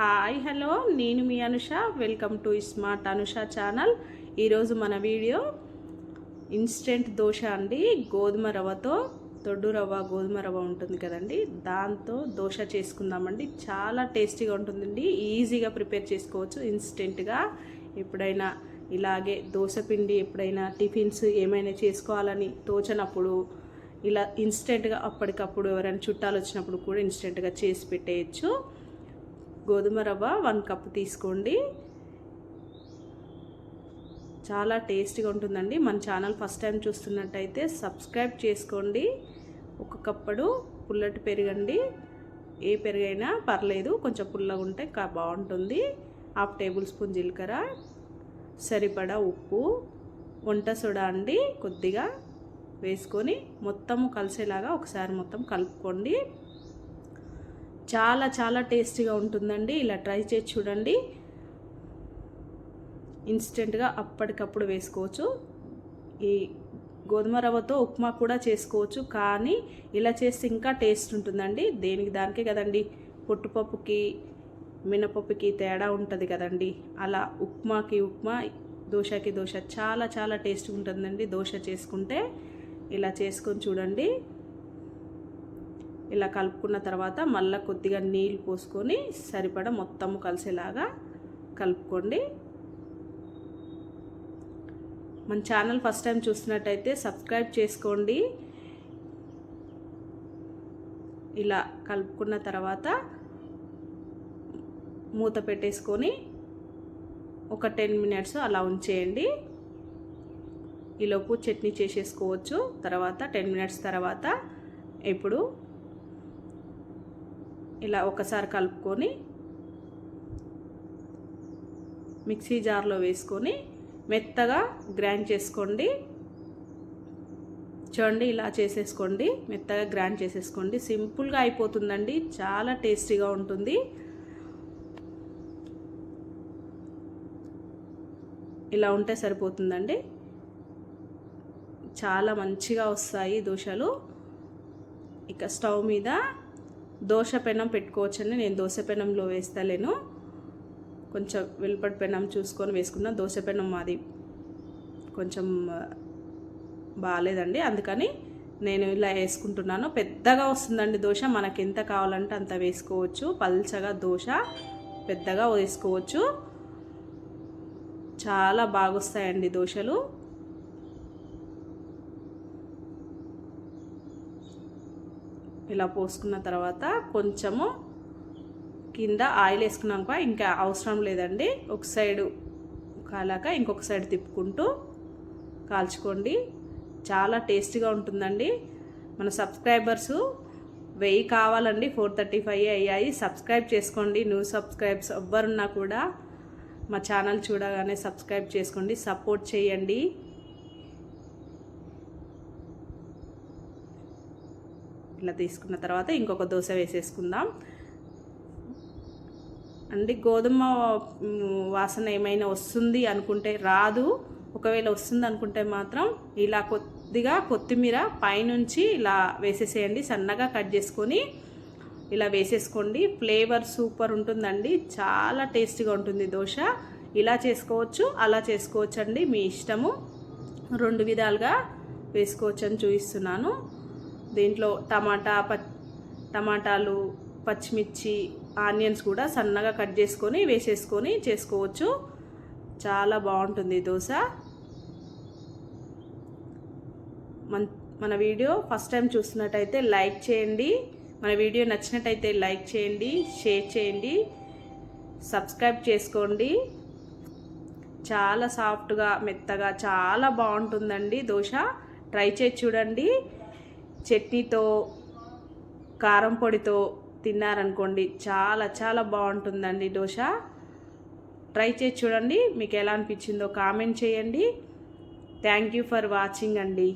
Hi hello. నేను మీ Anusha. Welcome to smart Anusha channel. ఈరోజు మన వీడియో ఇన్స్టెంట్ దోశ అండి. గోధుమ రవ్వతో దొడ్డు రవ్వ గోధుమ రవ్వ ఉంటుంది కదండి. దాంతో దోశ చేసుకుందామండి. చాలా టేస్టీగా ఉంటుందండి. ఈజీగా ప్రిపేర్ చేసుకోవచ్చు ఇన్స్టెంట్గా. ఎప్పుడైనా ఇలాగే దోశ పిండి ఎప్పుడైనా టిఫిన్స్ ఏమైనా చేసుకోవాలని తోచనప్పుడు ఇలా ఇన్స్టెంట్గా అప్పటికప్పుడు ఎవరైనా చుట్టాలు వచ్చినప్పుడు కూడా ఇన్స్టెంట్గా చేసి పెట్టేయచ్చు. గోధుమ రవ్వ వన్ కప్ తీసుకోండి. చాలా టేస్టీగా ఉంటుందండి. మన ఛానల్ ఫస్ట్ టైం చూస్తున్నట్టయితే సబ్స్క్రైబ్ చేసుకోండి. ఒక కప్పుడు పుల్లటి పెరగండి. ఏ పెరుగైనా పర్లేదు కొంచెం పుల్లగా ఉంటే బాగుంటుంది. హాఫ్ టేబుల్ స్పూన్ జీలకర్ర సరిపడా ఉప్పు వంట సోడా అండి. కొద్దిగా వేసుకొని మొత్తము కలిసేలాగా ఒకసారి మొత్తం కలుపుకోండి. చాలా చాలా టేస్టీగా ఉంటుందండి. ఇలా ట్రై చేసి చూడండి. ఇన్స్టెంట్గా అప్పటికప్పుడు వేసుకోవచ్చు. ఈ గోధుమ రవ్వతో ఉప్మా కూడా చేసుకోవచ్చు. కానీ ఇలా చేస్తే ఇంకా టేస్ట్ ఉంటుందండి. దేనికి దానికే కదండి. పొట్టుపప్పుకి మినపప్పుకి తేడా ఉంటుంది కదండి. అలా ఉప్మాకి ఉప్మా దోశకి దోశ చాలా చాలా టేస్ట్ ఉంటుందండి. దోశ చేసుకుంటే ఇలా చేసుకొని చూడండి. ఇలా కలుపుకున్న తర్వాత మళ్ళీ కొద్దిగా నీళ్ళు పోసుకొని సరిపడా మొత్తము కలిసేలాగా కలుపుకోండి. మన ఛానల్ ఫస్ట్ టైం చూసినట్టయితే సబ్స్క్రైబ్ చేసుకోండి. ఇలా కలుపుకున్న తర్వాత మూత పెట్టేసుకొని ఒక టెన్ మినిట్స్ అలా ఉంచేయండి. ఈలోపు చట్నీ చేసేసుకోవచ్చు. తర్వాత టెన్ మినిట్స్ తర్వాత ఇప్పుడు ఇలా ఒకసారి కలుపుకొని మిక్సీ జార్లో వేసుకొని మెత్తగా గ్రైండ్ చేసుకోండి. చూడండి ఇలా చేసేసుకోండి. మెత్తగా గ్రైండ్ చేసేసుకోండి. సింపుల్గా అయిపోతుందండి. చాలా టేస్టీగా ఉంటుంది. ఇలా ఉంటే సరిపోతుందండి. చాలా మంచిగా వస్తాయి దోశలు. ఇక స్టవ్ మీద దోశ పెనం పెట్టుకోవచ్చండి. నేను దోశ పెనంలో వేస్తలేను. కొంచెం వెలుపటి పెనం చూసుకొని వేసుకున్న దోశ పెనం మాది కొంచెం బాగాలేదండి అందుకని నేను ఇలా వేసుకుంటున్నాను. పెద్దగా వస్తుందండి దోశ. మనకి ఎంత కావాలంటే అంత వేసుకోవచ్చు. పల్చగా దోశ పెద్దగా వేసుకోవచ్చు. చాలా బాగా వస్తాయండి దోశలు. ఇలా పోసుకున్న తర్వాత కొంచెము కింద ఆయిల్ వేసుకున్నాక ఇంకా అవసరం లేదండి. ఒక సైడు కాలాక ఇంకొక సైడ్ తిప్పుకుంటూ కాల్చుకోండి. చాలా టేస్టీగా ఉంటుందండి. మన సబ్స్క్రైబర్స్ వెయ్యి కావాలండి. ఫోర్ థర్టీ ఫైవ్ అయ్యాయి. సబ్స్క్రైబ్ చేసుకోండి. న్యూ సబ్స్క్రైబ్స్ ఎవ్వరున్నా కూడా మా ఛానల్ చూడగానే సబ్స్క్రైబ్ చేసుకోండి. సపోర్ట్ చేయండి. ఇలా తీసుకున్న తర్వాత ఇంకొక దోశ వేసేసుకుందాం. అండి గోధుమ వాసన ఏమైనా వస్తుంది అనుకుంటే రాదు. ఒకవేళ వస్తుంది అనుకుంటే మాత్రం ఇలా కొద్దిగా కొత్తిమీర పైనుంచి ఇలా వేసేసేయండి. సన్నగా కట్ చేసుకొని ఇలా వేసేసుకోండి. ఫ్లేవర్ సూపర్ ఉంటుందండి. చాలా టేస్టీగా ఉంటుంది దోశ. ఇలా చేసుకోవచ్చు అలా చేసుకోవచ్చు అండి మీ ఇష్టము. రెండు విధాలుగా వేసుకోవచ్చు అని చూపిస్తున్నాను. దీంట్లో టమాటా ప టమాటాలు పచ్చిమిర్చి ఆనియన్స్ కూడా సన్నగా కట్ చేసుకొని వేసేసుకొని చేసుకోవచ్చు. చాలా బాగుంటుంది దోశ. మన మన వీడియో ఫస్ట్ టైం చూస్తున్నట్టయితే లైక్ చేయండి. మన వీడియో నచ్చినట్టయితే లైక్ చేయండి షేర్ చేయండి సబ్స్క్రైబ్ చేసుకోండి. చాలా సాఫ్ట్గా మెత్తగా చాలా బాగుంటుందండి దోశ. ట్రై చేసి చూడండి. చట్నీతో కారం పొడితో తిన్నారనుకోండి చాలా చాలా బాగుంటుందండి దోశ. ట్రై చేసి చూడండి మీకు ఎలా అనిపించిందో కామెంట్ చేయండి. థ్యాంక్ యూ ఫర్ వాచింగ్ అండి.